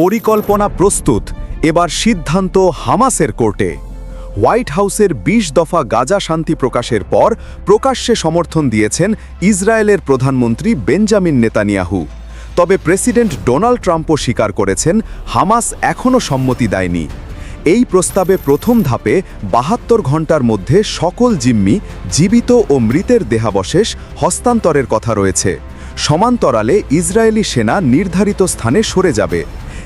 পরিকল্পনা প্রস্তুত, এবার সিদ্ধান্ত হামাসের কোর্টে। হোয়াইট হাউসের ২০ দফা গাজা শান্তি প্রকাশের পর প্রকাশ্যে সমর্থন দিয়েছেন ইসরায়েলের প্রধানমন্ত্রী বেঞ্জামিন নেতানিয়াহু। তবে প্রেসিডেন্ট ডোনাল্ড ট্রাম্পও স্বীকার করেছেন, হামাস এখনও সম্মতি দেয়নি। এই প্রস্তাবে প্রথম ধাপে বাহাত্তর ঘণ্টার মধ্যে সকল জিম্মি জীবিত ও মৃতের দেহাবশেষ হস্তান্তরের কথা রয়েছে। সমান্তরালে ইসরায়েলি সেনা নির্ধারিত স্থানে সরে যাবে।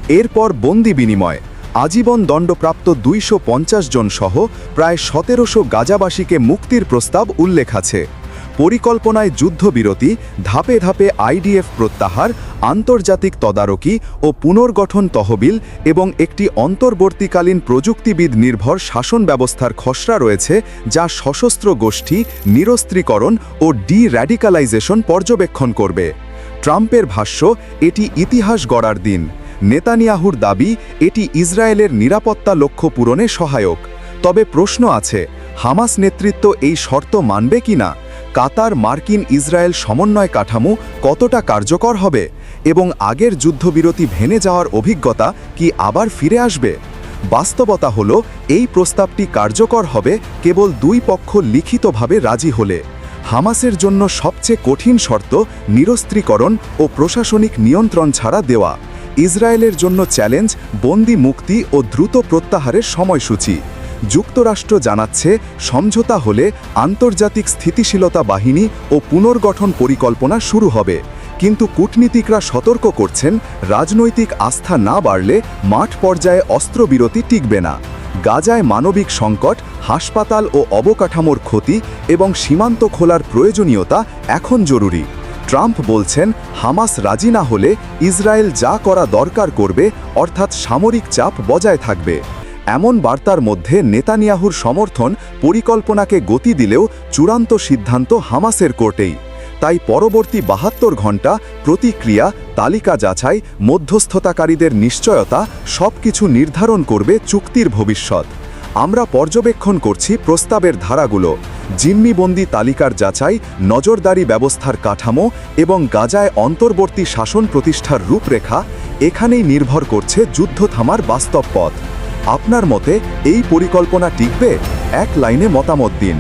এরপর বন্দি বিনিময়। আজীবন দণ্ডপ্রাপ্ত দুইশো পঞ্চাশ জন সহ প্রায় সতেরোশো গাজাবাসীকে মুক্তির প্রস্তাব উল্লেখ আছে। পরিকল্পনায় যুদ্ধবিরতি, ধাপে ধাপে আইডিএফ প্রত্যাহার, আন্তর্জাতিক তদারকি ও পুনর্গঠন তহবিল এবং একটি অন্তর্বর্তীকালীন প্রযুক্তিবিদ নির্ভর শাসন ব্যবস্থার খসড়া রয়েছে, যা সশস্ত্র গোষ্ঠী, নিরস্ত্রীকরণ ও ডি র্যাডিকালাইজেশন পর্যবেক্ষণ করবে। ট্রাম্পের ভাষ্য, এটি ইতিহাস গড়ার দিন। নেতানিয়াহুর দাবি, এটি ইসরায়েলের নিরাপত্তা লক্ষ্য পূরণে সহায়ক। তবে প্রশ্ন আছে, হামাস নেতৃত্ব এই শর্ত মানবে কিনা? কাতার মার্কিন ইসরায়েল সমন্বয় কাঠামো কতটা কার্যকর হবে? এবং আগের যুদ্ধবিরতি ভেঙে যাওয়ার অভিজ্ঞতা কি আবার ফিরে আসবে? বাস্তবতা হল, এই প্রস্তাবটি কার্যকর হবে কেবল দুই পক্ষ লিখিতভাবে রাজি হলে। হামাসের জন্য সবচেয়ে কঠিন শর্ত নিরস্ত্রীকরণ ও প্রশাসনিক নিয়ন্ত্রণ ছাড়া দেওয়া। ইসরায়েলের জন্য চ্যালেঞ্জ, বন্দি মুক্তি ও দ্রুত প্রত্যাহারের সময়সূচি। যুক্তরাষ্ট্র জানাচ্ছে, সমঝোতা হলে আন্তর্জাতিক স্থিতিশীলতা বাহিনী ও পুনর্গঠন পরিকল্পনা শুরু হবে। কিন্তু কূটনীতিকরা সতর্ক করছেন, রাজনৈতিক আস্থা না বাড়লে মাঠ পর্যায়ে অস্ত্রবিরতি টিকবে না। গাজায় মানবিক সংকট, হাসপাতাল ও অবকাঠামোর ক্ষতি এবং সীমান্ত খোলার প্রয়োজনীয়তা এখন জরুরি। ট্রাম্প বলছেন, হামাস রাজি না হলে ইসরায়েল যা করা দরকার করবে, অর্থাৎ সামরিক চাপ বজায় থাকবে। এমন বার্তার মধ্যে নেতানিয়াহুর সমর্থন পরিকল্পনাকে গতি দিলেও চূড়ান্ত সিদ্ধান্ত হামাসের কোর্টেই। তাই পরবর্তী বাহাত্তর ঘণ্টা প্রতিক্রিয়া, তালিকা যাচাই, মধ্যস্থতাকারীদের নিশ্চয়তা, সবকিছু নির্ধারণ করবে চুক্তির ভবিষ্যৎ। আমরা পর্যবেক্ষণ করছি প্রস্তাবের ধারাগুলো। জিম্মিবন্দি তালিকার যাচাই, নজরদারি ব্যবস্থার কাঠামো এবং গাজায় অন্তর্বর্তী শাসন প্রতিষ্ঠার রূপরেখা এখানেই নির্ভর করছে যুদ্ধ থামার বাস্তব পথ। আপনার মতে এই পরিকল্পনা টিকবে? এক লাইনে মতামত দিন।